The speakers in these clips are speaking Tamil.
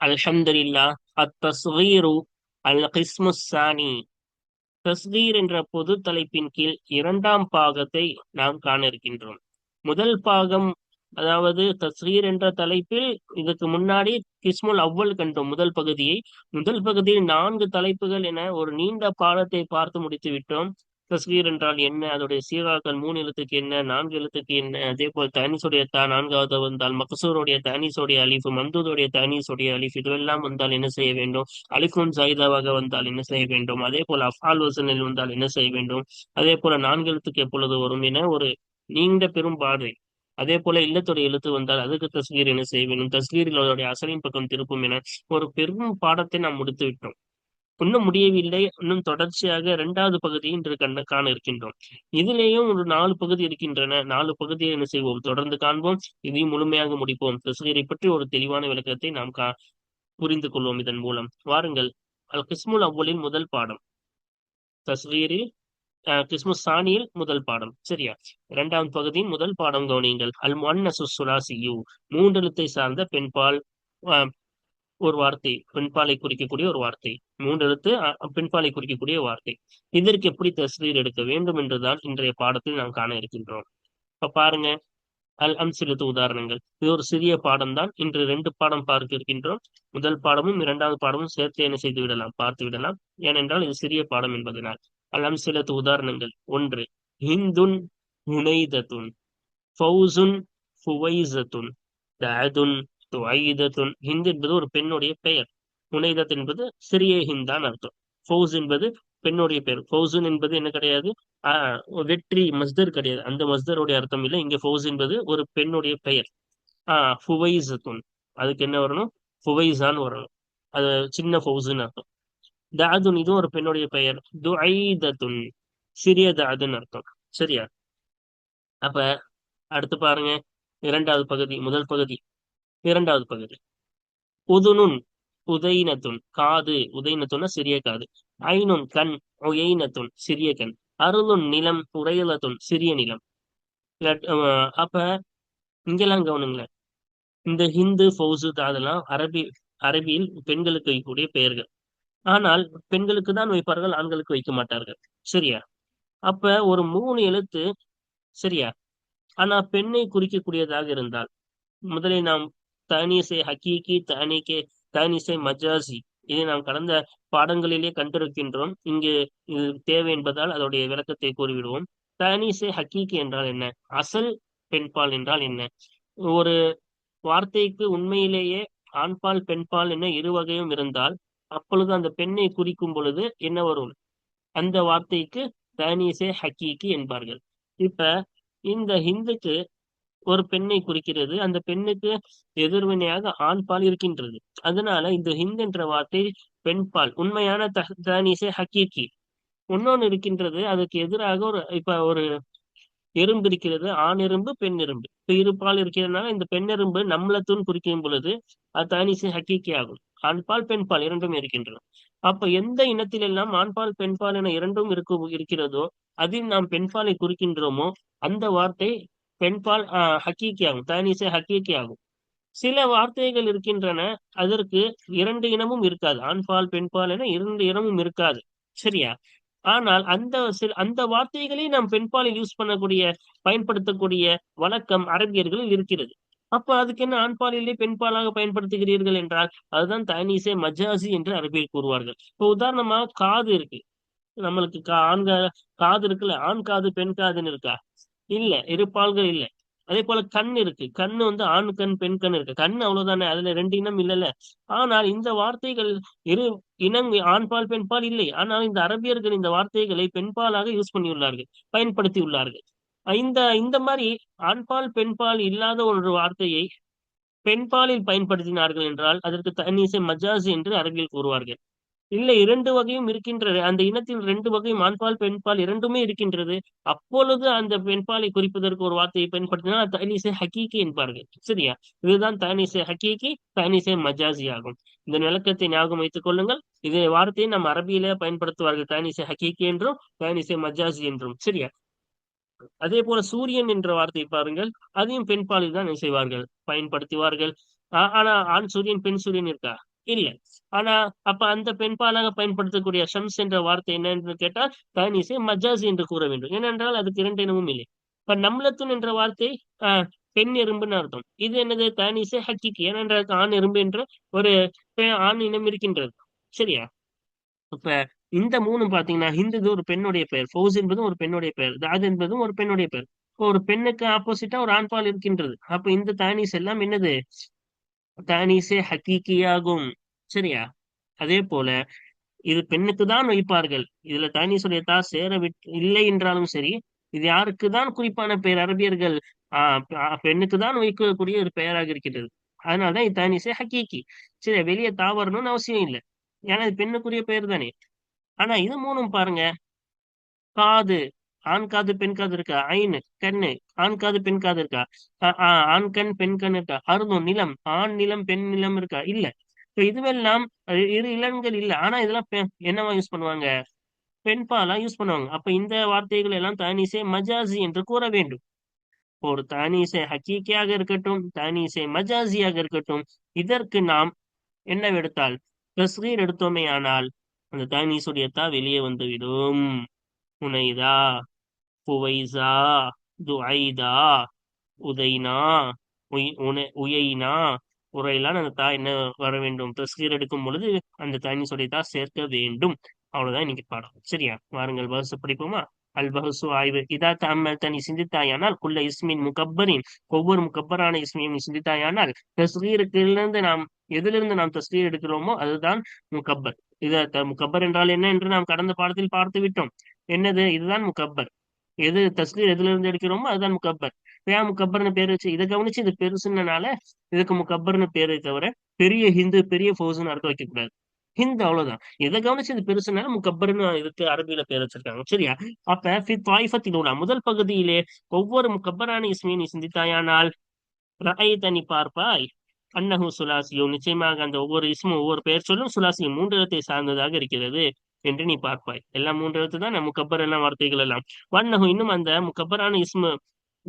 அல்ஹம்துல்லா அத்தஸ்வீரு அல் கிஸ்மு தஸ்வீர் என்ற பொது தலைப்பின் கீழ் இரண்டாம் பாகத்தை நாம் காண இருக்கின்றோம் முதல் பாகம் அதாவது தஸ்வீர் என்ற தலைப்பில் இதுக்கு முன்னாடி கிஸ்முல் அவ்வல் கண்டோம் முதல் பகுதியை. முதல் பகுதியில் நான்கு தலைப்புகள் என ஒரு நீண்ட பாடத்தை பார்த்து முடித்து விட்டோம் தஸ்கீர் என்றால் என்ன? அதோடைய சீராக்கள் மூணு எழுத்துக்கு என்ன? நான்கு எழுத்துக்கு என்ன? அதே போல் தனிசுடைய தா நான்காவது வந்தால் மக்சூருடைய தனிசுடைய அலிஃபு மந்தூதுடைய தனிசுடைய அலிஃப். இதுவெல்லாம் வந்தால் என்ன செய்ய வேண்டும்? அலிஃபுன் ஜாயிதாவாக வந்தால் என்ன செய்ய வேண்டும்? அதே போல் அஃபால் வசனில் வந்தால் என்ன செய்ய வேண்டும்? அதே போல நான்கு எழுத்துக்கு எப்பொழுது வரும் என ஒரு நீண்ட பெரும் பாதை அதே போல இல்லத்துடைய எழுத்து வந்தால் அதுக்கு தஸ்கீர் என்ன செய்ய வேண்டும்? தஸ்கீரில் அதோடைய அசலின் பக்கம் திருப்பும் என ஒரு பெரும் பாடத்தை நாம் முடித்து விட்டோம் இன்னும் முடியவில்லை. இன்னும் தொடர்ச்சியாக இரண்டாவது பகுதியை இன்று கண்ட காண இருக்கின்றோம் இதிலேயும் ஒரு நாலு பகுதி இருக்கின்றன. நாலு பகுதியை என்ன செய்வோம்? தொடர்ந்து காண்போம். இதையும் முழுமையாக முடிப்போம். கிருஷ்ணகிரி பற்றி ஒரு தெளிவான விளக்கத்தை நாம் கா புரிந்து கொள்வோம் இதன் மூலம். வாருங்கள். அல் கிஸ்முல் அவ்வளின் முதல் பாடம். தஸ்வீரில் கிஸ்மு சாணியில் முதல் பாடம். சரியா? இரண்டாம் பகுதியின் முதல் பாடம் கவனியுங்கள். அல் மன்னசு சுலாசியு. மூன்றெழுத்தை சார்ந்த பெண்பால் ஒரு வார்த்தை பின்பாலை குறிக்கக்கூடிய ஒரு வார்த்தை. மூன்று எழுத்து பின்பாலை குறிக்கக்கூடிய வார்த்தை. இதற்கு எப்படி தஸ்ரீர் எடுக்க வேண்டும் என்றுதான் இன்றைய பாடத்தில் நாம் காண இருக்கின்றோம். இப்ப பாருங்க அல் அம்சிலத்து உதாரணங்கள். இது ஒரு சிறிய பாடம் தான் இன்று ரெண்டு பாடம் பார்க்க இருக்கின்றோம். முதல் பாடமும் இரண்டாவது பாடமும் சேர்த்து என்ன செய்து விடலாம் பார்த்து விடலாம். ஏனென்றால் இது சிறிய பாடம் என்பதனால். அல் அம்சிலத்து உதாரணங்கள். ஒன்று ஹிந்துன் ஹுனைதத்துன் ஃபவுசுன் ஃபுவைசத்துன் தஅதுன் துவைதத்துன். ஹிந்த் என்பது ஒரு பெண்ணுடைய பெயர். முனைதத் என்பது சிறிய ஹிந்தான் அர்த்தம். ஃபௌஸ் என்பது பெண்ணுடைய பெயர். ஃபவுசுன் என்பது என்ன கிடையாது? ஆஹ் வெற்றி மஸ்தர் கிடையாது. அந்த மஸ்தருடைய அர்த்தம் இல்லை. இங்க ஃபவுஸ் என்பது ஒரு பெண்ணுடைய பெயர். ஆஹ் ஃபுவைசத்துன். அதுக்கு என்ன வரணும்? ஃபுவைசான்னு வரணும். அது சின்ன ஃபவுசுன்னு அர்த்தம். தாதுன் இதுவும் ஒரு பெண்ணுடைய பெயர். துஐதத்துன் சிறிய தாதுன்னு அர்த்தம். சரியா? அப்ப அடுத்து பாருங்க. இரண்டாவது பகுதி முதல் பகுதி. இரண்டாவது பகுதி. உதுனுன் உதைனத்துன் காது உதைனத்துன்னா சிறிய காது. ஐனுன் கண் உயினத்துன் சிறிய கண். அருளுன் நிலம் உரையலத்துன் சிறிய நிலம். அப்ப இங்கெல்லாம் கவனிங்களேன் இந்த ஹிந்து ஃபௌசு அதெல்லாம் அரபி அரபியில் பெண்களுக்கு வைக்கக்கூடிய பெயர்கள். ஆனால் பெண்களுக்கு தான் வைப்பார்கள் ஆண்களுக்கு வைக்க மாட்டார்கள். சரியா? அப்ப ஒரு மூணு எழுத்து சரியா? ஆனா பெண்ணை குறிக்கக்கூடியதாக இருந்தால் முதலில் நாம் தானியசை ஹக்கீக்கி தானிகே தானிசை மஜாசி இதை நாம் கடந்த பாடங்களிலே கண்டிருக்கின்றோம். இங்கு இது தேவை என்பதால் அதோடைய விளக்கத்தை கூறிவிடுவோம். தானிசை ஹக்கீக்கி என்றால் என்ன? அசல் பெண்பால் என்றால் என்ன? ஒரு வார்த்தைக்கு உண்மையிலேயே ஆண்பால் பெண்பால் என்ன இரு வகையும் இருந்தால் அப்பொழுது அந்த பெண்ணை குறிக்கும் பொழுது என்ன வரும்? அந்த வார்த்தைக்கு தானிசே ஹக்கீக்கி என்பார்கள். இப்ப இந்த ஹிந்துக்கு ஒரு பெண்ணை குறிக்கிறது. அந்த பெண்ணுக்கு எதிர்வினையாக ஆண் பால் இருக்கின்றது. அதனால இந்த ஹிந்த் என்ற வார்த்தை பெண் பால் உண்மையான தானிசே ஹக்கீக்கி இன்னொன்னு இருக்கின்றது அதுக்கு எதிராக ஒரு இப்ப ஒரு எறும்பு இருக்கிறது ஆண் எறும்பு பெண் எறும்பு. இப்ப இரு பால் இருக்கிறதுனால இந்த பெண் எறும்பு நம்மளத்துன்னு குறிக்கும் பொழுது அது தானிசே ஹக்கீக்கி ஆகும். ஆண்பால் பெண்பால் இரண்டும் இருக்கின்றன. அப்ப எந்த இனத்தில் எல்லாம் ஆண்பால் பெண்பால் என இரண்டும் இருக்கு இருக்கிறதோ அதில் நாம் பெண்பாலை குறிக்கின்றோமோ அந்த வார்த்தை பெண்பால் ஹக்கீக்கியாகும் ஆகும் ஹக்கீக்கியாகும். ஆகும் சில வார்த்தைகள் இருக்கின்றன அதற்கு இரண்டு இனமும் இருக்காது. ஆண்பால் பெண்பால் என இரண்டு இனமும் இருக்காது. சரியா? ஆனால் அந்த அந்த வார்த்தைகளை நாம் பெண்பாலில் யூஸ் பண்ணக்கூடிய பயன்படுத்தக்கூடிய வழக்கம் அரபியர்களில் இருக்கிறது. அப்ப அதுக்கு என்ன ஆண்பாலிலே பெண்பாலாக பயன்படுத்துகிறீர்கள் என்றால் அதுதான் தனீசே மஜாசி என்று அரபியர் கூறுவார்கள். இப்போ உதாரணமா காது இருக்கு. நம்மளுக்கு கா ஆண்க காது இருக்குல்ல ஆண் காது பெண் காதுன்னு இருக்கா? இல்ல இருபால்கள் இல்ல. அதே போல கண் இருக்கு. கண்ணு வந்து ஆண் கண் பெண் கண் இருக்கு. கண் அவ்வளவுதானே அதுல ரெண்டு இனம் இல்லல்ல. ஆனால் இந்த வார்த்தைகள் இரு இனம் ஆண்பால் பெண்பால் இல்லை. ஆனால் இந்த அரபியர்கள் இந்த வார்த்தைகளை பெண்பாலாக யூஸ் பண்ணியுள்ளார்கள் பயன்படுத்தி உள்ளார்கள். இந்த இந்த மாதிரி ஆண்பால் பெண்பால் இல்லாத ஒரு வார்த்தையை பெண்பாலில் பயன்படுத்தினார்கள் என்றால் அதற்கு தனீசை மஜாஸ் என்று அரபியில் கூறுவார்கள். இல்லை இரண்டு வகையும் இருக்கின்றது. அந்த இனத்தில் ரெண்டு வகையும் ஆண்பால் பெண்பால் இரண்டுமே இருக்கின்றது. அப்பொழுது அந்த பெண்பாலை குறிப்பதற்கு ஒரு வார்த்தையை பயன்படுத்தினால் தனிசை ஹக்கீக்கி என்பார்கள். சரியா? இதுதான் தனிசை ஹக்கீக்கி தனிசை மஜாசி ஆகும். இந்த விளக்கத்தை ஞாபகம் வைத்துக் கொள்ளுங்கள். இதே வார்த்தையை நம்ம அரபியிலே பயன்படுத்துவார்கள். தனிசை ஹக்கீக்கி என்றும் தனிசை மஜாசி என்றும். சரியா? அதே போல சூரியன் என்ற வார்த்தையை பாருங்கள். அதையும் பெண்பாலில் தான் செய்வார்கள் பயன்படுத்துவார்கள். ஆனா ஆண் சூரியன் பெண் சூரியன் இருக்கா? இல்லை. ஆனா அப்ப அந்த பெண்பாலாக பயன்படுத்தக்கூடிய ஷம்ஸ் என்ற வார்த்தை என்ன என்று கேட்டால் தனிசை மஜாஸ் என்று கூற வேண்டும். ஏனென்றால் அதுக்கு இரண்டு இனமும் இல்லை. இப்ப நம்லத்துன் என்ற வார்த்தை ஆஹ் பெண் எறும்புன்னு அர்த்தம். இது என்னது? தனிசை ஹக்கிக்கு. ஏனென்றால் ஆண் எறும்பு என்ற ஒரு ஆண் இனம் இருக்கின்றது. சரியா? இப்ப இந்த மூணு பாத்தீங்கன்னா ஹிந்து ஒரு பெண்ணுடைய பெயர் ஃபௌஸ் என்பதும் ஒரு பெண்ணுடைய பெயர் தாத் என்பதும் ஒரு பெண்ணுடைய பெயர். ஒரு பெண்ணுக்கு ஆப்போசிட்டா ஒரு ஆண்பால் இருக்கின்றது. அப்ப இந்த தானிஸ் எல்லாம் என்னது? தானிசே ஹக்கீக்கியாகும். சரியா? அதே போல இது பெண்ணுக்கு தான் வைப்பார்கள் இதுல தனி சொல்லியத்தா சேர விட்டு இல்லை என்றாலும் சரி இது யாருக்கு தான் குறிப்பான பெயர் அரபியர்கள் ஆஹ் பெண்ணுக்கு தான் வைக்கக்கூடிய ஒரு பெயராக இருக்கின்றது. அதனாலதான் இது தானிசே ஹக்கீக்கி. சரி வெளியே தாவரணும்னு அவசியம் இல்லை. ஏன்னா இது பெண்ணுக்குரிய பெயர் தானே. ஆனா இது மூணும் பாருங்க. காது. ஆண் காது பெண் காது இருக்கா? ஐனு கண்ணு. ஆண் காது பெண் காது இருக்கா? ஆண் கண் பெண் கண் இருக்கா? அருந்தும் நிலம். ஆண் நிலம் பெண் நிலம் இருக்கா? இல்ல. இதுவெல்லாம் இரு இளன்கள் இல்ல. ஆனா இதெல்லாம் என்னவா யூஸ் பண்ணுவாங்க? பெண்பாலா யூஸ் பண்ணுவாங்க. அப்ப இந்த வார்த்தைகள் எல்லாம் தானிசே மஜாசி என்று கூற வேண்டும். ஒரு தானிசை ஹக்கீக்கியாக இருக்கட்டும் தானிசை மஜாசியாக இருக்கட்டும் இதற்கு நாம் என்ன எடுத்தால்? தஸ்ரீர் எடுத்தோமே ஆனால் அந்த தானிசுடைய தா வெளியே வந்துவிடும். உனைதா புவைசா துஐதா உதைனா உயினா உரையிலான் அந்த தா என்ன வர வேண்டும்? தஸ்கீர் எடுக்கும் பொழுது அந்த தனி தா சேர்க்க வேண்டும். அவ்வளவுதான் இன்னைக்கு பாடம். சரியா? வாருங்கள் வகுசு படிப்போமா? அல் பஹசு ஆய்வு. இதா தம்மல் தனி சிந்தித்தாயானால் குள்ள இஸ்மின் முகப்பரின். ஒவ்வொரு முகப்பரான இஸ்மியும் நீ சிந்தித்தாயானால் தஸ்கீருக்கிலிருந்து நாம் எதிலிருந்து நாம் தஸ்கீர் எடுக்கிறோமோ அதுதான் முகப்பர். இத முகப்பர் என்றால் என்ன என்று நாம் கடந்த பாடத்தில் பார்த்து விட்டோம் என்னது? இதுதான் முகப்பர். எது தஸ்லீர் எதுல இருந்து எடுக்கிறோமோ அதுதான் முகப்பர். ஏன் முகப்பர்னு பேர் வச்சு இதை கவனிச்சு இது பெருசுனால இதுக்கு முகப்பர்னு பேரை தவிர பெரிய ஹிந்து பெரிய ஃபோஸ்னு அர்த்தம் வைக்கக்கூடாது ஹிந்து அவ்வளவுதான். இதை கவனிச்சு இது பெருசுனால முகப்பர்னு இதுக்கு அரபியில பேர் வச்சிருக்காங்க. சரியா? அப்ப முதல் பகுதியிலே ஒவ்வொரு முகப்பரான இஸ்மியை நீ சிந்தித்தாயானால் ரஐ தனி பார்ப்பாய். அன்னஹு சுலாசியோ நிச்சயமாக அந்த ஒவ்வொரு இஸ்மும் ஒவ்வொரு பெயர் சொல்லும் சுலாசியும் மூன்று இடத்தை சார்ந்ததாக இருக்கிறது. என்று நீ பார்ப்பாய். எல்லாம் மூன்று எழுத்து தான் முக்கப்பர் எல்லாம் வார்த்தைகள் எல்லாம். வண்ணகு இன்னும் அந்த முக்கப்பரான இஸ்மு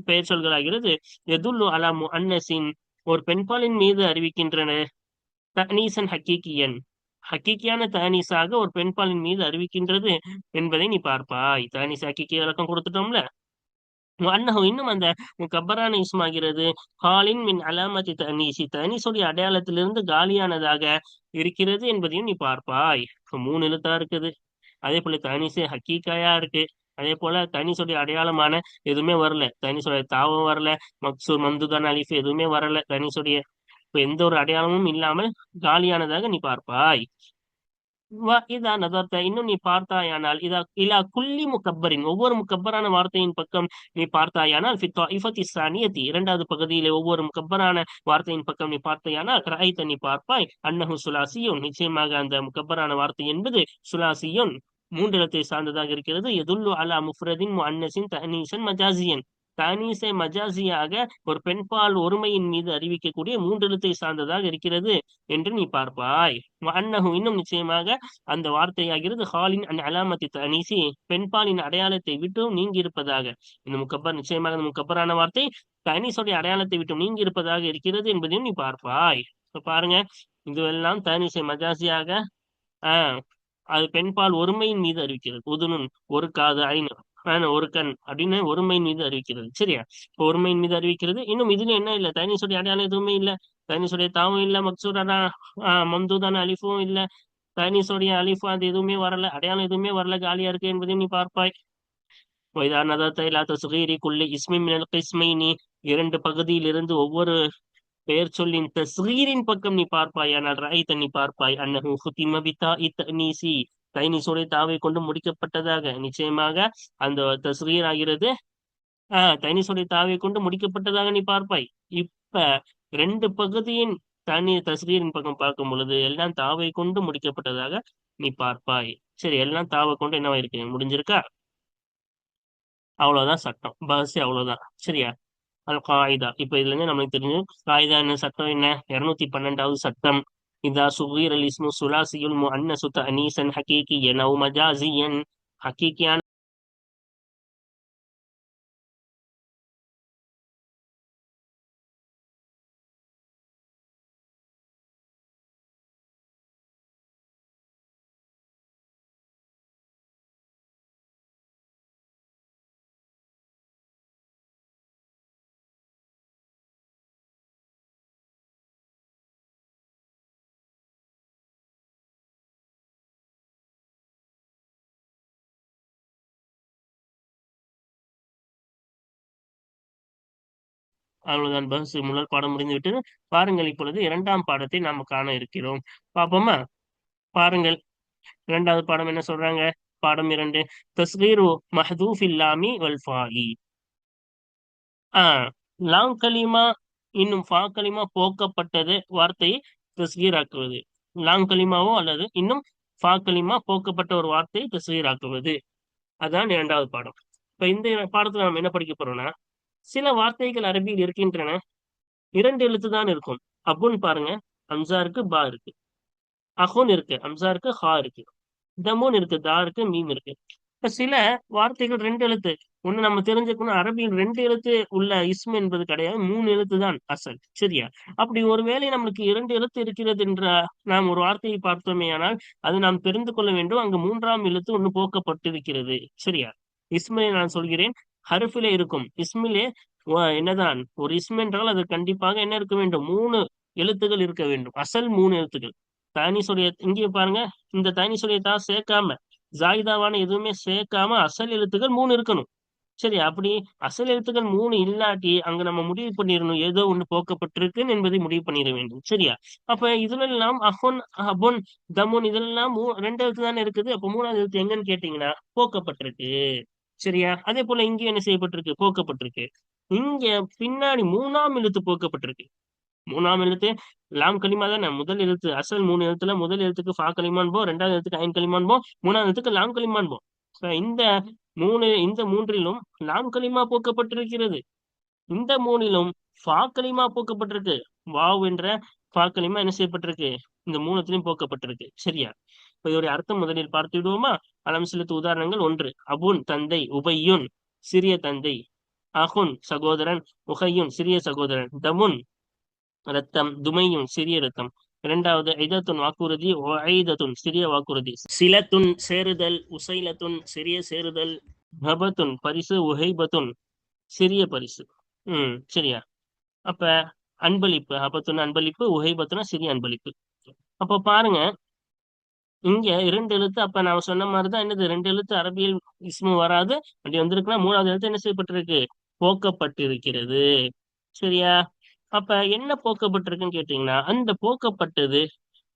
பெயர் சொல்களாகிறது எதுல்லு அலாமு அன்னசின் ஒரு பெண்பாலின் மீது அறிவிக்கின்றன தனீசன் ஹக்கீக்கியன். ஹக்கீக்கியான தானீஸாக ஒரு பெண்பாலின் மீது அறிவிக்கின்றது என்பதை நீ பார்ப்பாய். தானீஸ் ஹக்கீக்கி விளக்கம் கொடுத்துட்டோம்ல? அன்னஹு இன்னும் அந்த கப்பரான இஸ்மாகிறது ஹாலின் மின் அலாமதி தனீசி தனீசுடைய அடையாளத்திலிருந்து காலியானதாக இருக்கிறது என்பதையும் நீ பார்ப்பாய். மூணு எழுத்தா இருக்குது. அதே போல தனிசு ஹக்கீக்காயா இருக்கு. அதே போல தனிசுடைய அடையாளமான எதுவுமே வரல. தனிசுடைய தாவம் வரல. மக்சூர் மந்துதான் அலிஃப் எதுவுமே வரல. தனிசுடைய எந்த ஒரு அடையாளமும் இல்லாமல் காலியானதாக நீ பார்ப்பாய். இதா நதர்த்த. இன்னும் நீ பார்த்தாயானால் இதா இலா குல்லி முக்கப்பரின் ஒவ்வொரு முக்கப்பரான வார்த்தையின் பக்கம் நீ பார்த்தாயானால் சானியத்தி இரண்டாவது பகுதியிலே ஒவ்வொரு முக்கப்பரான வார்த்தையின் பக்கம் நீ பார்த்தாயானால் ரஹைத்த நீ பார்ப்பாய் அன்னஹு சுலாசியும் நிச்சயமாக அந்த முக்கப்பரான வார்த்தை என்பது சுலாசியும் மூன்றிடத்தை சார்ந்ததாக இருக்கிறது. எதுல்லு அலா முஃப்ரதின் அன்னசின் தனீசன் மஜாசியன் தானீசை மஜாசியாக ஒரு பெண்பால் ஒருமையின் மீது அறிவிக்கக்கூடிய மூன்றெழுத்தை சார்ந்ததாக இருக்கிறது என்று நீ பார்ப்பாய். அன்னஹு இன்னும் நிச்சயமாக அந்த வார்த்தையாகிறது ஹாலின் அண்ட் அலாமத்தி தனீசி பெண்பாலின் அடையாளத்தை விட்டும் நீங்கி இருப்பதாக இந்த முக்கப்பர் நிச்சயமாக இந்த முக்கப்பரான வார்த்தை தனீசோடைய அடையாளத்தை விட்டும் நீங்கி இருப்பதாக இருக்கிறது என்பதையும் நீ பார்ப்பாய். பாருங்க இதுவெல்லாம் தனிசை மஜாசியாக ஆஹ் அது பெண்பால் ஒருமையின் மீது அறிவிக்கிறது. உதுனுன் ஒரு காது ஐநூறு. அண்ட் ஒரு கண் அப்படின்னு ஒருமையின் மீது அறிவிக்கிறது. சரியா? ஒருமையின் மீது அறிவிக்கிறது. இன்னும் இதுல என்ன இல்ல? தைனிசுடைய அடையாளம் எதுவுமே இல்ல. தைனிசுடைய தாவும் இல்ல. மக்சூரானா மம்தூதான அலிஃபும் இல்ல. தைனிசுடைய அலிஃபு அது எதுவுமே வரல. அடையாளம் எதுவுமே வரல. காலியா இருக்கு என்பதையும் நீ பார்ப்பாய். வைதா நதத்தை லா தசுகீரி குள்ளி இஸ்மி இரண்டு பகுதியிலிருந்து ஒவ்வொரு பெயர் சொல்லின் தஸ்ரீரின் பக்கம் நீ பார்ப்பாய். ஆனால் ராய் நீ பார்ப்பாய். அன்னஹு ஹுதிமபிதா இத் நீசி தைனிசுடைய தாவை கொண்டு முடிக்கப்பட்டதாக. நிச்சயமாக அந்த தஸ்ரீர் ஆகிறது. ஆஹ் தைனிசுடைய தாவை கொண்டு முடிக்கப்பட்டதாக நீ பார்ப்பாய். இப்ப ரெண்டு பகுதியின் தனி தஸ்ரீரின் பக்கம் பார்க்கும் பொழுது எல்லாம் தாவை கொண்டு முடிக்கப்பட்டதாக நீ பார்ப்பாய். சரி எல்லாம் தாவை கொண்டு என்னவா இருக்கு? முடிஞ்சிருக்கா? அவ்வளவுதான் சட்டம். பஸ் அவ்வளவுதான். சரியா? அல் காயுதா இப்ப இதுல இருந்து நம்மளுக்கு தெரிஞ்சு காயுதா என்ன? சட்டம் என்ன? இருநூத்தி பன்னெண்டாவது சட்டம். இதா சுகீர் அல் இஸ்மு சுலாசியுல் முஅன்னசு தஅனீசன் ஹகீகியன் அவ் மஜாசியன் அவ்வளவுதான். பஸ் முதல் பாடம் முடிந்து விட்டது பாருங்கள் இப்பொழுது இரண்டாம் பாடத்தை நாம் காண இருக்கிறோம். பாப்போமா பாருங்கள். இரண்டாவது பாடம் என்ன சொல்றாங்க? பாடம் இரண்டு. தஸ்கீரு மஹதூஃப் இல்லாமி வல் ஆஹ் லாம் கலிமா இன்னும் ஃபா கலிமா போக்கப்பட்டது வார்த்தையை தஸ்கீர் ஆக்குவது லாம் கலிமாவோ அல்லது இன்னும் ஃபா கலிமா போக்கப்பட்ட ஒரு வார்த்தையை தஸ்கீர் ஆக்குவது அதான் இரண்டாவது பாடம். இப்ப இந்த பாடத்துல நம்ம என்ன படிக்க போறோம்னா சில வார்த்தைகள் அரபியில் இருக்கின்றன. இரண்டு எழுத்து தான் இருக்கும். அப்புன்னு பாருங்க. அம்சா இருக்கு பா இருக்கு. அஹோன் இருக்கு. அம்சா இருக்கு ஹா இருக்கு. தமோன் இருக்கு. தா இருக்கு. மீம் இருக்கு. இப்ப சில வார்த்தைகள் ரெண்டு எழுத்து. ஒண்ணு நம்ம தெரிஞ்சுக்கணும். அரபியில் ரெண்டு எழுத்து உள்ள இஸ்ம் என்பது கிடையாது. மூணு எழுத்து தான் அசல். சரியா? அப்படி ஒருவேளை நம்மளுக்கு இரண்டு எழுத்து இருக்கிறது என்ற நாம் ஒரு வார்த்தையை பார்த்தோமே ஆனால் அது நாம் தெரிந்து கொள்ள வேண்டும். அங்கு மூன்றாம் எழுத்து ஒண்ணு போக்கப்பட்டிருக்கிறது. சரியா? இஸ்மை நான் சொல்கிறேன். ஹருஃபில இருக்கும். இஸ்மிலே என்னதான்? ஒரு இஸ்ம் என்றால் அது கண்டிப்பாக என்ன இருக்க வேண்டும்? மூணு எழுத்துகள் இருக்க வேண்டும். அசல் மூணு எழுத்துக்கள். தானிசுடைய இங்கே பாருங்க. இந்த தானிசுடைய தா சேர்க்காம ஜாயிதாவான எதுவுமே சேர்க்காம அசல் எழுத்துக்கள் மூணு இருக்கணும். சரி அப்படி அசல் எழுத்துக்கள் மூணு இல்லாட்டி அங்க நம்ம முடிவு பண்ணிடணும். ஏதோ ஒண்ணு போக்கப்பட்டிருக்குன்னு என்பதை முடிவு பண்ணிட வேண்டும். சரியா? அப்ப இதுல எல்லாம் அஹொன் அபொன் தமுன் இதெல்லாம் ரெண்டு எழுத்து தானே இருக்குது. அப்ப மூணாவது எழுத்து எங்கன்னு கேட்டீங்கன்னா போக்கப்பட்டிருக்கு. சரியா? அதே போல இங்கேயும் என்ன செய்யப்பட்டிருக்கு? போக்கப்பட்டிருக்கு. இங்க பின்னாடி மூணாம் எழுத்து போக்கப்பட்டிருக்கு. மூணாம் எழுத்து லாம் களிமா தானே? முதல் எழுத்து அசல் மூணு எழுத்துல முதல் எழுத்துக்கு ஃபா களிமான் போ ரெண்டாவது எழுத்துக்கு ஐன் களிமான் போ மூணாவது எழுத்துக்கு லாம் களிமான் போ இந்த மூணு இந்த மூன்றிலும் லாம் களிமா போக்கப்பட்டிருக்கிறது. இந்த மூணிலும் ஃபா களிமா போக்கப்பட்டிருக்கு. வாவ் என்ற ஃபா களிமா என்ன செய்யப்பட்டிருக்கு? இந்த மூணுத்திலையும் போக்கப்பட்டிருக்கு. சரியா? இதோடைய அர்த்தம் முதலில் பார்த்து விடுவோமா அலம் செலுத்து உதாரணங்கள் ஒன்று. அபுன் தந்தை உபையுன் சிறிய தந்தை. அஹுன் சகோதரன் உகையுன் சிறிய சகோதரன். தமுன் ரத்தம் துமையும் சிறிய ரத்தம் இரண்டாவது ஐதத்துன் வாக்குறுதி ஐதத்துன் சிறிய வாக்குறுதி. சிலத்துன் சேருதல் உசைலத்துன் சிறிய சேருதல் பபத்துன் பரிசு உஹைபத்துன் சிறிய பரிசு. உம் சரியா. அப்ப அன்பளிப்பு. அபத்துன் அன்பளிப்பு உஹைபத்துனா சிறிய அன்பளிப்பு. அப்ப பாருங்க இங்க இரண்டு எழுத்து அப்ப நான் சொன்ன மாதிரிதான் என்னது? ரெண்டு எழுத்து அரபியல் இஸ்மு வராது. அப்படி வந்திருக்குன்னா மூணாவது எழுத்து என்ன செய்யப்பட்டிருக்கு? போக்கப்பட்டிருக்கிறது. சரியா? அப்ப என்ன போக்கப்பட்டிருக்குன்னு கேட்டீங்கன்னா அந்த போக்கப்பட்டது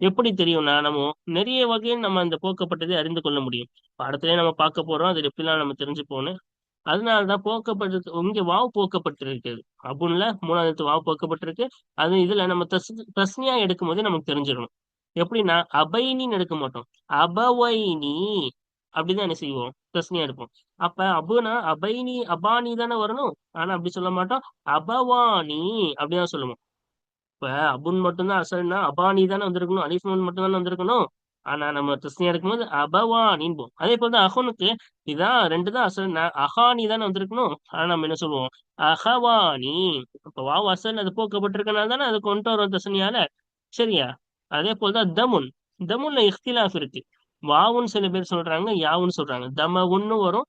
எப்படி தெரியும்னா நம்ம நிறைய வகையில் நம்ம அந்த போக்கப்பட்டதை அறிந்து கொள்ள முடியும். பாடத்திலே நம்ம பார்க்க போறோம் அது எப்படிலாம் நம்ம தெரிஞ்சு போகணும் அதனாலதான் போக்கப்பட்டது இங்க வாவ் போக்கப்பட்டிருக்குது அபுன்ல மூணாவது வாவ் போக்கப்பட்டிருக்கு. அது இதுல நம்ம தஸ் தஸ்னியா எடுக்கும் போதே நமக்கு தெரிஞ்சிடணும். எப்படின்னா அபைனின்னு எடுக்க மாட்டோம். அபவைனி அப்படிதான் என்ன செய்வோம்? பிரச்சனையா எடுப்போம். அப்ப அபுனா அபைனி அபானி தானே வரணும்? ஆனா அப்படி சொல்ல மாட்டோம். அபவானி அப்படிதான் சொல்லுவோம். இப்ப அபுன் மட்டும்தான் அசல்னா அபானி தானே வந்திருக்கணும் அலிஃபுன் மட்டும் தானே வந்திருக்கணும். ஆனா நம்ம தஸ்னியா எடுக்கும்போது அபவானின்போம். அதே போல தான் அஹனுக்கு இதான் ரெண்டு தான் அசல் அஹானி தானே வந்திருக்கணும். ஆனா நம்ம என்ன சொல்லுவோம்? அஹவானி. இப்ப வாவ் அசல் அது போக்கப்பட்டிருக்கனால தானே அது கொண்டு வரும் தஸ்னியால சரியா? அதே போலதான் தமுன். தமுன்ல இஃப்திலாஃப் இருக்கு. வாவுன்னு சில பேர் சொல்றாங்க யாவுன்னு சொல்றாங்க. தம உன்னு வரும்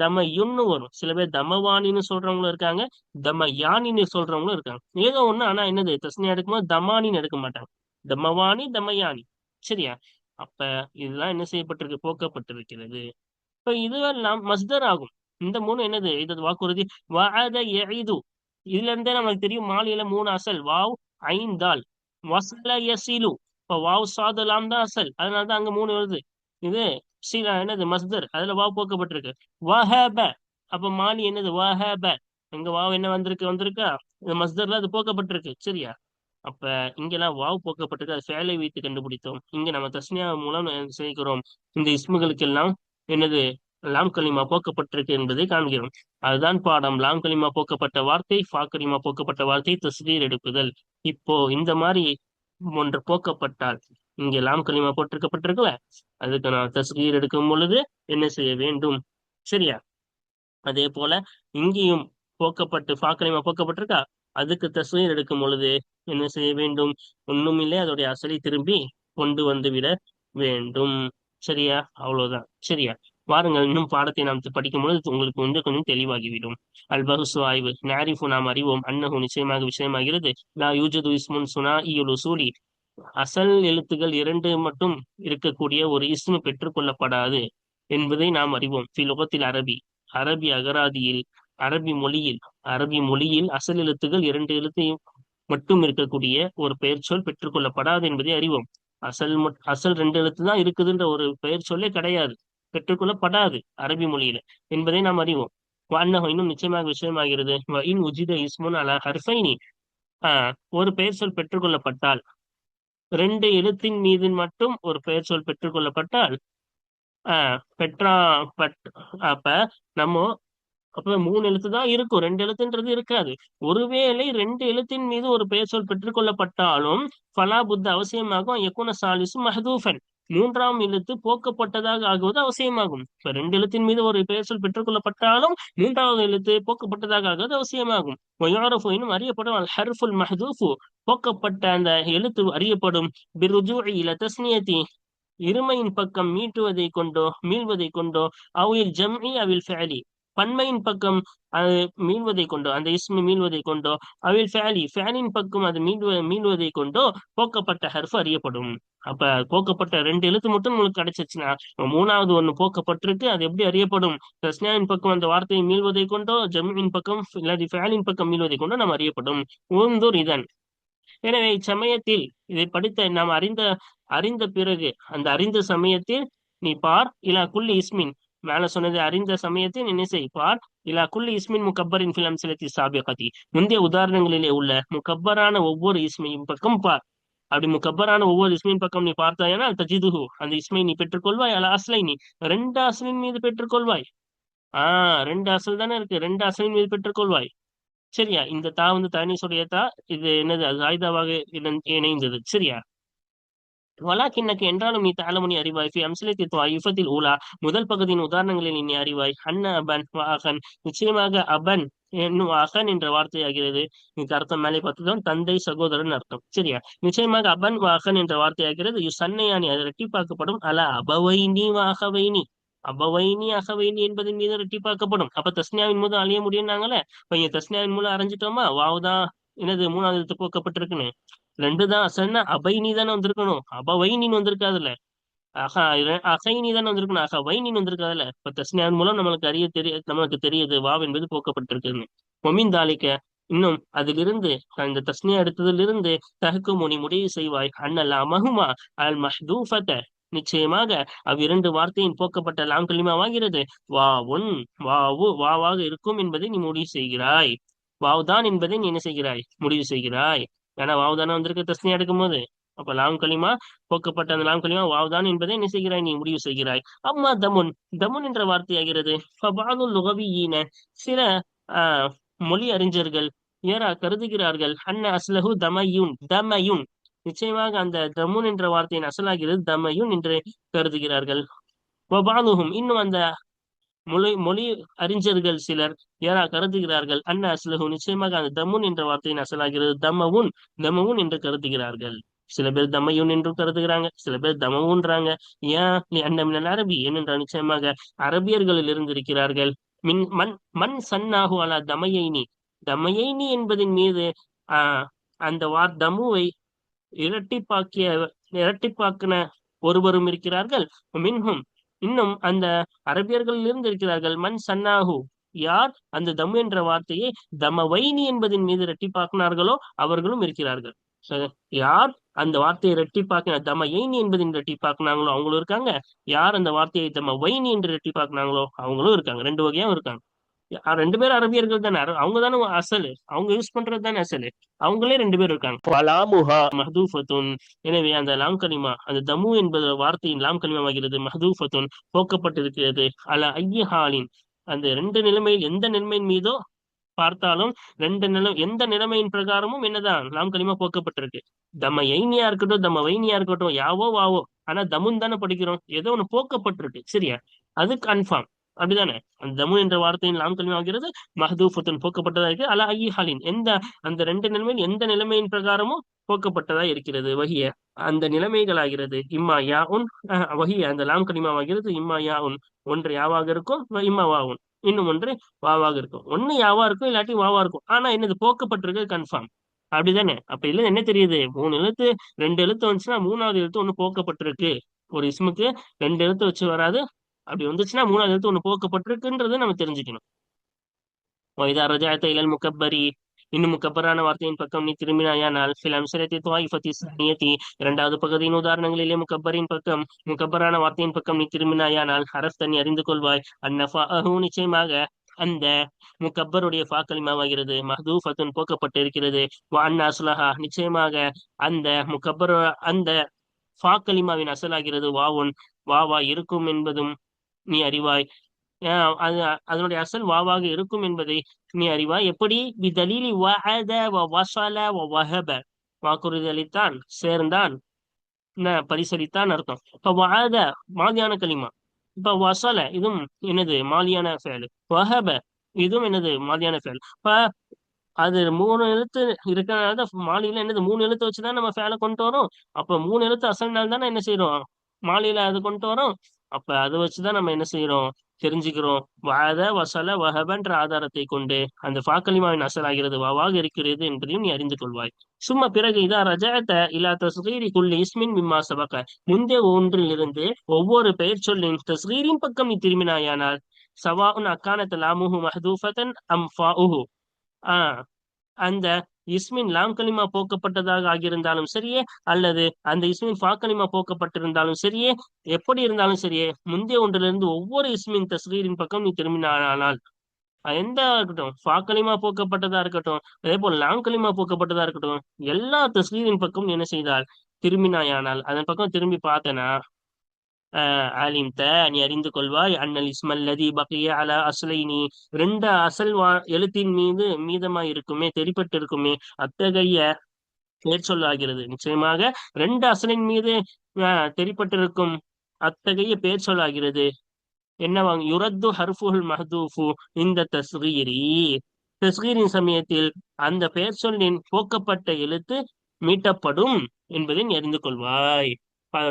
தமயுன்னு வரும். சில பேர் தமவானின்னு சொல்றவங்களும் இருக்காங்க தமயானின்னு சொல்றவங்களும் இருக்காங்க. ஏதோ ஒண்ணு ஆனா என்னது தஸ்னியா எடுக்கும்போது தமானின்னு எடுக்க மாட்டாங்க. தமவானி தமயானி சரியா? அப்ப இதெல்லாம் என்ன செய்யப்பட்டிருக்கு போக்கப்பட்டிருக்கிறது. இப்ப இதுவெல்லாம் மஸ்தர் ஆகும். இந்த மூணு என்னது இது வாக்குறுதி. வஅத யஇது இதுல இருந்தே நமக்கு தெரியும் மாலியில மூணு அசல். வாவ் ஐந்தால். வசல யசிலு. இப்ப வாவ் சாதலாம் தான் அசல். அதனால தான் அங்க மூணு வருது. இது சீலா என்னது? மஸ்தர். அதுல வாவ் போக்கப்பட்டிருக்கு. வஹப. அப்ப மாலி என்னது? வஹப. இங்க வாவ் என்ன வந்திருக்கு? வந்திருக்கா? இந்த மஸ்தர்ல அது போக்கப்பட்டிருக்கு. சரியா? அப்ப இங்கெல்லாம் வாவ் போக்கப்பட்டிருக்கு. அது ஃபேலை வைத்து கண்டுபிடித்தோம். இங்க நம்ம தஸ்னியா மூலம் செய்கிறோம் இந்த இஸ்முகளுக்கெல்லாம் என்னது? லாம் கலிமா போக்கப்பட்டிருக்கு என்பதை காண்கிறோம். அதுதான் பாடம். லாம் கலிமா போக்கப்பட்ட வார்த்தை ஃபா கலிமா போக்கப்பட்ட வார்த்தை தஸ்ரீர் எடுப்புதல் இப்போ இந்த மாதிரி ஒன்று போக்கப்பட்டால் இங்கே லாம் கலிமா போட்டிருக்கப்பட்டிருக்கல அதுக்கு நான் தஸ்கீர் எடுக்கும் பொழுது என்ன செய்ய வேண்டும்? சரியா? அதே போல இங்கேயும் போக்கப்பட்டு ஃபா போக்கப்பட்டிருக்கா? அதுக்கு தஸ்கீர் எடுக்கும் பொழுது என்ன செய்ய வேண்டும்? ஒண்ணுமில்லை அதோடைய அசலை திரும்பி கொண்டு வந்து விட வேண்டும். சரியா? அவ்வளவுதான். சரியா? வாருங்கள் இன்னும் பாடத்தை நாம் படிக்கும் பொழுது உங்களுக்கு வந்து கொஞ்சம் தெளிவாகிவிடும். அல்பகுசு ஆய்வு. நாரிஃபு நாம் அறிவோம். அன்னஹு நிச்சயமாக விஷயமாகிறது. லா யூஜது இஸ்முன் சுனா இயுலு சூலி அசல் எழுத்துகள் இரண்டு மட்டும் இருக்கக்கூடிய ஒரு இஸ்மு பெற்றுக்கொள்ளப்படாது என்பதை நாம் அறிவோம். பிலுகத்தில் அரபி. அரபி அகராதியில் அரபி மொழியில் அரபி மொழியில் அசல் எழுத்துகள் இரண்டு எழுத்து மட்டும் இருக்கக்கூடிய ஒரு பெயர் சொல் பெற்றுக்கொள்ளப்படாது என்பதை அறிவோம். அசல் அசல் ரெண்டு எழுத்து தான் இருக்குதுன்ற ஒரு பெயர் சொல்லே கிடையாது. பெற்றுக்கொள்ளப்படாது அரபி மொழியில என்பதை நாம் அறிவோம். வான்னகம் இன்னும் நிச்சயமாக விஷயமாகிறது. இன் உஜித இஸ்முன் அல ஹர்ஃபைனி. ஆஹ் ஒரு பெயர் சொல் பெற்றுக்கொள்ளப்பட்டால் ரெண்டு எழுத்தின் மீது மட்டும் ஒரு பெயர் சொல் பெற்றுக்கொள்ளப்பட்டால் ஆஹ் பெற்றா பட் அப்ப நம்ம அப்ப மூணு எழுத்து தான் இருக்கும். ரெண்டு எழுத்துன்றது இருக்காது. ஒருவேளை ரெண்டு எழுத்தின் மீது ஒரு பெயர் சொல் பெற்றுக்கொள்ளப்பட்டாலும் ஃபலா புத்த அவசியமாகும் எக்குன சாலிசு மஹதூஃபன். மூன்றாம் எழுத்து போக்கப்பட்டதாக ஆகுவது அவசியமாகும். இப்ப ரெண்டு எழுத்தின் மீது ஒரு பெயர் சொல் பெற்றுக்கொள்ளப்பட்டாலும் மூன்றாவது எழுத்து போக்கப்பட்டதாக ஆகுவது அவசியமாகும். ஒயாரஃபுனும் அறியப்படும் அல் ஹர்ஃபுல் மஹதூஃபு போக்கப்பட்ட அந்த எழுத்து அறியப்படும். பிருஜு இல தஸ்னியத்தி இருமையின் பக்கம் மீட்டுவதை கொண்டோ மீள்வதை கொண்டோ அவில் ஜம்இ அவில் ஃபேலி பன்மையின் பக்கம் அது மீள்வதை கொண்டோ அந்த இஸ்மு மீள்வதை கொண்டோ அவில் ஃபேலி ஃபேனின் பக்கம் அது மீள்வ மீள்வதை கொண்டோ போக்கப்பட்ட ஹர்ஃப் அறியப்படும். அப்ப போக்கப்பட்ட ரெண்டு எழுத்து மட்டும் உங்களுக்கு கிடைச்சிச்சுன்னா மூணாவது ஒண்ணு போக்கப்பட்டிருக்கு அது எப்படி அறியப்படும்? ரஸ்னாவின் பக்கம் அந்த வார்த்தையை மீள்வதை கொண்டோ ஜம்மின் பக்கம் இல்லாதி ஃபேலின் பக்கம் மீள்வதை கொண்டோ நாம் அறியப்படும். ஊந்தூர் இதன். எனவே இச்சமயத்தில் இதை படித்த நாம் அறிந்த அறிந்த பிறகு அந்த அறிந்த சமயத்தில் நீ பார் இலா குல்லி இஸ்மின் மேல சொன்னது அறிந்த சமயத்தை நினைசெய்வார் பார் இலா குல்லி இஸ்மின் முகப்பரின் பிலம் செலுத்தி சாபியகதி முந்தைய உதாரணங்களிலே உள்ள முகப்பரான ஒவ்வொரு இஸ்மையும் பக்கம் பார். அப்படி முகப்பரான ஒவ்வொரு இஸ்மின் பக்கம் நீ பார்த்தாயனா தஜிதுஹு அந்த இஸ்மை நீ பெற்றுக்கொள்வாய் அல்ல அசலை நீ. ரெண்டு அசலின் மீது பெற்றுக்கொள்வாய். ஆஹ் ரெண்டு அசல் தானே இருக்கு. ரெண்டு அசலின் மீது பெற்றுக்கொள்வாய். சரியா? இந்த தா வந்து தனிசுடைய தா இது என்னது? அது ஆயுதாவாக இணைந்தது. சரியா? வலாக்கின்னக்கு என்றாலும் நீ தாளமணி அறிவாய். ஃபி அம்சலத்தி யுஃபத்தில் ஊலா. முதல் பகுதியின் உதாரணங்களில் நீ அறிவாய். அன்ன அபன் அகன். நிச்சயமாக அபன் என்னும் அகன் என்ற வார்த்தையாகிறது. இதுக்கு அர்த்தம் மேலே பார்த்துதான் தந்தை சகோதரன் அர்த்தம். சரியா? நிச்சயமாக அபன் வாகன் என்ற வார்த்தையாகிறது. யு சன்னையானி அது ரெட்டிப்பாக்கப்படும் அல அபவைனி வாகவைனி அபவைனி அகவைனி என்பதன் மீது ரெட்டிப்பாக்கப்படும் அப்ப தஸ்னியாவின் மூலம் அழிய முடியும்னாங்களே? இப்ப தஸ்னியாவின் மூலம் அரைஞ்சிட்டோமா? வாவுதான் என்னது மூணாவது போக்கப்பட்டிருக்குன்னு? ரெண்டு தான் அசன்னா அபைனி தானே வந்திருக்கணும் அபவைனின்னு வந்திருக்காதுல்ல. அகை அகைனி தானே வந்திருக்கணும். அக வைனின்னு வந்திருக்காதுல்ல. இப்ப தஸ்னியான் மூலம் நம்மளுக்கு அறிய தெரிய நம்மளுக்கு தெரியுது வாவ் என்பது போக்கப்பட்டிருக்குன்னு. மொமின் தாலிக்க இன்னும் அதிலிருந்து இந்த தஸ்னியா எடுத்ததிலிருந்து தகுக்கு முனி முடிவு செய்வாய். அண்ணல்ல அமகுமா அல் மஹ்தூஃபத்த நிச்சயமாக அவ்விரண்டு வார்த்தையின் போக்கப்பட்ட லாம் கலிமாவாகிறது வா உன் வாவு வாவாக இருக்கும் என்பதை நீ முடிவு செய்கிறாய். வாவ்தான் என்பதை நீ என்ன செய்கிறாய்? முடிவு செய்கிறாய். ஏன்னா வாவ் தானே வந்திருக்கு தஸ்னியா எடுக்கும் போது அப்ப லாம் களிமா போக்கப்பட்ட அந்த லாம் களிமா வாவ் தான் என்பதை என்ன செய்கிறாய் நீ முடிவு செய்கிறாய். அம்மா தமுன் தமுன் என்ற வார்த்தையாகிறது. லுகவியின சில ஆஹ் மொழி அறிஞர்கள் ஏறா கருதுகிறார்கள். அன்ன அஸ்லஹு தமயுன் தமயுன். நிச்சயமாக அந்த தமுன் என்ற வார்த்தையின் அசலாகிறது தமயுன் என்று கருதுகிறார்கள். இன்னும் அந்த மொழி மொழி அறிஞர்கள் சிலர் யாரா கருதுகிறார்கள்? அன்ன அஸ்லஹு நிச்சயமாக அந்த தம்முன் என்ற வார்த்தையின் அசலாகிறது. தமவுன் தமவுன் என்று கருதுகிறார்கள். சில பேர் தமையுன் என்றும் கருதுகிறாங்க. சில பேர் தமவுன்றாங்க ஏன்? நீ அன்னமின் அரபி. ஏனென்றால் நிச்சயமாக அரபியர்களில் இருந்திருக்கிறார்கள். மின் மண் மண் சன்னாகு அலா தமையைனி. தமையைனி என்பதின் மீது ஆஹ் அந்த வார் தமுவை இரட்டிப்பாக்கிய இரட்டிப்பாக்கின ஒருவரும் இருக்கிறார்கள். மின்ஹும் இன்னும் அந்த அரபியர்களில் இருந்து இருக்கிறார்கள் மண் சன்னாகு யார்? அந்த தம் என்ற வார்த்தையை தமவைனி என்பதின் மீது இரட்டிப்பாக்கினார்களோ அவர்களும் இருக்கிறார்கள். யார் அந்த வார்த்தையை ரெட்டிப்பாக்கின தம ஏனி என்பதின் ரெட்டிப்பாக்குனாங்களோ அவங்களும் இருக்காங்க. யார் அந்த வார்த்தையை தம வைனி என்று ரெட்டிப்பாக்குனாங்களோ அவங்களும் இருக்காங்க. ரெண்டு வகையாகவும் இருக்காங்க. ரெண்டு பேரும் அரபியர்கள் தானே. அவங்க தானே அசலு. அவங்க யூஸ் பண்றது தானே அசலு. அவங்களே ரெண்டு பேர் இருக்காங்க. மஹதூஃபத்துன். எனவே அந்த லாம் கலிமா அந்த தமு என்பது வார்த்தையின் லாம் கலிமாவாகிறது மஹதூஃபத்துன் போக்கப்பட்டிருக்கிறது. அல ஐயஹாலின் அந்த ரெண்டு நிலைமையில் எந்த நிலைமையின் மீதோ பார்த்தாலும் ரெண்டு நிலை எந்த நிலைமையின் பிரகாரமும் என்னதான்? லாம் கலிமா போக்கப்பட்டிருக்கு. தம்ம எய்னியா இருக்கட்டும் தம்ம வைனியா இருக்கட்டும் யாவோ வாவோ. ஆனா தமுன் தானே படிக்கிறோம். ஏதோ ஒண்ணு போக்கப்பட்டிருக்கு. சரியா? அது கன்ஃபார்ம் அப்படிதானே? அந்த தமு என்ற வார்த்தையின் லாம் கல்வி ஆகிறது மஹதூஃபத்துன் போக்கப்பட்டதா இருக்கு. அலா ஐ ஹாலின். எந்த அந்த ரெண்டு நிலைமையில் எந்த நிலைமையின் பிரகாரமும் போக்கப்பட்டதா இருக்கிறது? வகிய அந்த நிலைமைகள் ஆகிறது இம்மா யா உன் வகிய அந்த லாம் கனிமாவாகிறது இம்மா யா உன். ஒன்று யாவாக இருக்கும் இம்மா வா உன். இன்னும் ஒன்று வாவாக இருக்கும். ஒன்னு யாவா இருக்கும் இல்லாட்டி வாவா இருக்கும். ஆனா என்னது? போக்கப்பட்டிருக்கு கன்ஃபார்ம் அப்படிதானே? அப்ப இல்ல என்ன தெரியுது? மூணு எழுத்து ரெண்டு எழுத்து வந்துச்சுன்னா மூணாவது எழுத்து ஒண்ணு போக்கப்பட்டிருக்கு. ஒரு இஸ்முக்கு ரெண்டு எழுத்து வச்சு வராது. அப்படி வந்துச்சுன்னா மூணாவது எழுத்து ஒண்ணு போக்கப்பட்டிருக்குன்றது நம்ம தெரிஞ்சுக்கணும். வைதா ரஜாயத்தை இளல் முக்கப்பரி இன்னும் முக்கப்பரான வார்த்தையின் பக்கம் நீ திரும்பினாயானால் சில அம்சரத்தை துவாயிஃபத்தி சானியத்தி. இரண்டாவது பகுதியின் உதாரணங்களிலே முக்கப்பரின் பக்கம் முக்கப்பரான வார்த்தையின் பக்கம் நீ திரும்பினாயானால் அரசு தண்ணி அறிந்து கொள்வாய். அந்நஃபா நிச்சயமாக அந்த முக்கப்பருடைய ஃபாக்கலிமாவாகிறது மஹதூஃபத்துன் போக்கப்பட்டு இருக்கிறது அண்ணா சுலஹா நிச்சயமாக அந்த முக்கப்பர் அந்த ஃபாக்கலிமாவின் அசலாகிறது. வாவுன் வாவா இருக்கும் என்பதும் நீ அறிவாய். அது அதனுடைய அசல் வாவாக இருக்கும் என்பதை நீ அறிவாய். எப்படி? விதலீலி வஹத வசல வஹப. வாக்குறுதி அளித்தான் சேர்ந்தான். பரிசளித்தான் அர்த்தம். இப்ப வாத மாதியான களிமா. இப்ப வசல இதுவும் என்னது? மாலியான செயல் வஹப இதுவும் என்னது? மாதியான செயல் இப்ப அது மூணு எழுத்து இருக்கிறனால மாலியில என்னது? மூணு எழுத்து வச்சுதான் நம்ம ஃபேலை கொண்டு வரோம். அப்ப மூணு எழுத்து அசல்னால தானே என்ன செய்யறோம் மாலியில அது கொண்டு வரோம். அப்ப அதை வச்சுதான் நம்ம என்ன செய்யறோம் தெரிஞ்சுக்கிறோம். வாத வசல வஹபன்ற ஆதாரத்தை கொண்டு அந்த ஃபாக்கலிமாவின் அசலாகிறது வாவாக இருக்கிறது என்பதையும் நீ அறிந்து கொள்வாய். சும்மா பிறகு இதான் ரஜாத்த இல்லா தஸ்கீரி குள்ளி இஸ்மின் மிம்மா சபக்க முந்தைய ஒன்றில் இருந்து ஒவ்வொரு பெயர் சொல்லின் தஸ்கீரின் பக்கம் நீ திரும்பினாயானால் சவாஉன் அக்கானத் லாமுஹு மஹதூஃபத்தன் அம் ஃபாஉஹு ஆஹ் அந்த இஸ்மின் லாம் கலிமா போக்கப்பட்டதாக ஆகியிருந்தாலும் சரியே? அல்லது அந்த இஸ்மின் ஃபாக்கலிமா போக்கப்பட்டிருந்தாலும் சரியே? எப்படி இருந்தாலும் சரியே? முந்தைய ஒன்றிலிருந்து ஒவ்வொரு இஸ்மின் தஸ்கீரின் பக்கம் நீ திரும்பினானால். எந்த இருக்கட்டும். ஃபாக்கலிமா போக்கப்பட்டதா இருக்கட்டும். அதே போல் லாம் கலிமா போக்கப்பட்டதா இருக்கட்டும். எல்லா தஸ்கீரின் பக்கம் என்ன செய்தால்? திரும்பினாயானால். அதன் பக்கம் திரும்பி பார்த்தனா? அலிம்த நீ அறிந்து கொள்வாய். அண்ணல் இஸ்மல்லதி பக்கிய அல நீ ரெண்டு அசல் வா எழுத்தின் மீது மீதமாய் இருக்குமே தெரிப்பட்டு இருக்குமே அத்தகைய பேர் சொல்லாகிறது நிச்சயமாக ரெண்டு அசலின் மீது தெரிப்பட்டிருக்கும் அத்தகைய பேர் சொல்லாகிறது என்னவாங்க யுரத்து ஹர்ஃபுல் மஹதூஃபு இந்த தஸ்கீரி. தஸ்கீரின் சமயத்தில் அந்த பெயர் சொல்லின் போக்கப்பட்ட எழுத்து மீட்டப்படும் என்பதை அறிந்து கொள்வாய்.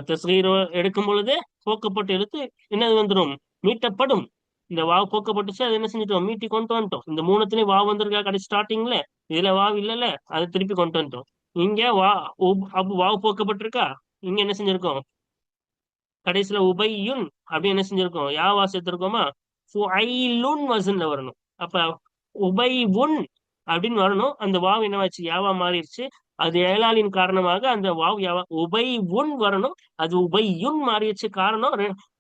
தஸ்ரீரோ எடுக்கும் பொழுது போக்கப்பட்ட எடுத்து என்னது வந்துடும் மீட்டப்படும். இந்த வாவ் போக்கப்பட்டுச்சு அது என்ன செஞ்சுட்டோம்? மீட்டி கொண்டு வந்துட்டோம். இந்த மூணுத்துலயும் வா வந்திருக்கா கடைசி ஸ்டார்டிங்ல இதுல வாவ் இல்லைல்ல அதை திருப்பி கொண்டு வந்துட்டோம். இங்க வா அப் வாவ் போக்கப்பட்டிருக்கா இங்க என்ன செஞ்சிருக்கோம்? கடைசியில உபையுன் அப்படி என்ன செஞ்சிருக்கோம்? யாவா சேர்த்திருக்கோமா? வசன்ல வரணும். அப்ப உபை உன் அப்படின்னு வரணும். அந்த வாவ் என்னவாச்சு? யாவா மாறிடுச்சு. அது ஏழாலின் காரணமாக அந்த வாவ் உபை உன் வரணும். அது உபையுன் மாறிடுச்சு காரணம்.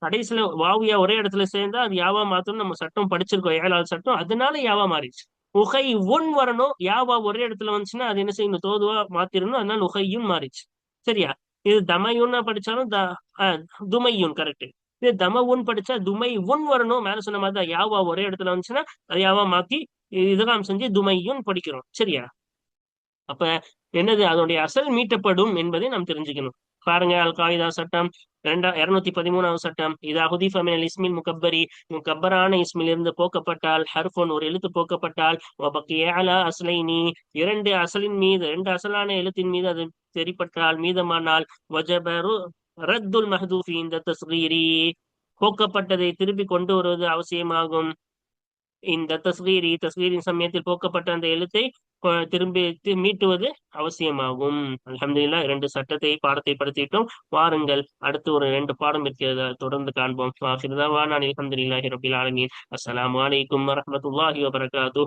கடைசியில வாவியா ஒரே இடத்துல சேர்ந்தா அது யாவா மாத்தணும். நம்ம சட்டம் படிச்சிருக்கோம். ஏழாவது சட்டம். அதனால யாவா மாறிடுச்சு உகை உன் வரணும். யாவா ஒரே இடத்துல வந்துச்சுன்னா அது என்ன செய்யணும்? தோதுவா மாத்திரணும். அதனால உகையும் மாறிடுச்சு சரியா? இது தமையுன்னா படிச்சாலும் த துமையுன் கரெக்ட் இது தம உன் படிச்சா துமை உன் வரணும். மேல சொன்ன மாதிரி தான் யாவா ஒரே இடத்துல வந்துச்சுன்னா அது யாவா மாத்தி இதெல்லாம் செஞ்சு துமையும் படிக்கிறோம். சரியா? அப்ப என்னது? அதனுடைய அசல் மீட்டப்படும் என்பதை நாம் தெரிஞ்சுக்கணும். பாருங்க அல் காயிதா சட்டம் இரண்டா இருநூத்தி பதிமூணாவது சட்டம். இதா ஹுதீஃபமினல் இஸ்மில் முகப்பரி. முகப்பரான இஸ்மில் இருந்து போக்கப்பட்டால் ஹர்ஃபோன் ஒரு எழுத்து போக்கப்பட்டால் அலா அசலைனி இரண்டு அசலின் மீது இரண்டு அசலான எழுத்தின் மீது அது தெரிப்பட்டால் மீதமானால் வஜபரு ரத்துல் மஹதூஃபி இந்த தஸ்கீரி. போக்கப்பட்டதை திருப்பி கொண்டு வருவது அவசியமாகும். இந்த தஸ்கீரி தஸ்கீரின் சமயத்தில் போக்கப்பட்ட அந்த எழுத்தை திரும்பி மீட்டுவது அவசியமாகும். அலமதுல்லா இரண்டு சட்டத்தை பாடத்தை படுத்திட்டோம். வாருங்கள் அடுத்து ஒரு ரெண்டு பாடம் இருக்கிறத தொடர்ந்து காண்போம். அலமதுல்லாஹி ரபில் ஆலமீன். அஸ்லாம் வலைக்கம் வரமத்துல்லாஹி வபரகாத்து.